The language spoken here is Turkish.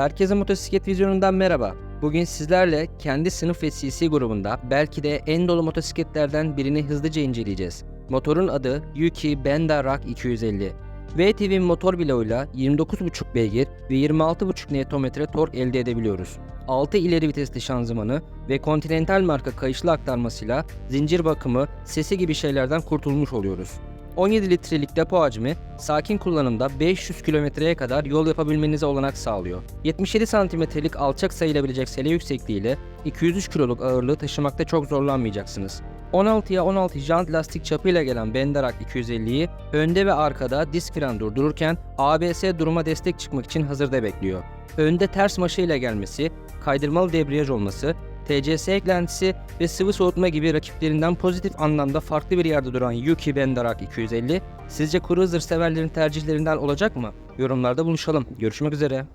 Herkese motosiklet vizyonundan merhaba. Bugün sizlerle kendi sınıf ve CC grubunda belki de en dolu motosikletlerden birini hızlıca inceleyeceğiz. Motorun adı Yuki Benda Rock 250. VTV motor bloğuyla 29,5 beygir ve 26,5 Nm tork elde edebiliyoruz. 6 ileri vitesli şanzımanı ve Continental marka kayışlı aktarmasıyla zincir bakımı, sesi gibi şeylerden kurtulmuş oluyoruz. 17 litrelik depo hacmi sakin kullanımda 500 kilometreye kadar yol yapabilmenize olanak sağlıyor. 77 santimetrelik alçak sayılabilecek sele yüksekliğiyle 203 kiloluk ağırlığı taşımakta çok zorlanmayacaksınız. 16'ya 16 jant lastik çapıyla gelen Benderak 250'yi önde ve arkada disk fren durdururken ABS duruma destek çıkmak için hazırda bekliyor. Önde ters maşayla gelmesi, kaydırmalı debriyaj olması, TCS eklentisi ve sıvı soğutma gibi rakiplerinden pozitif anlamda farklı bir yerde duran Yuki Bendarak 250 sizce cruiser severlerin tercihlerinden olacak mı? Yorumlarda buluşalım. Görüşmek üzere.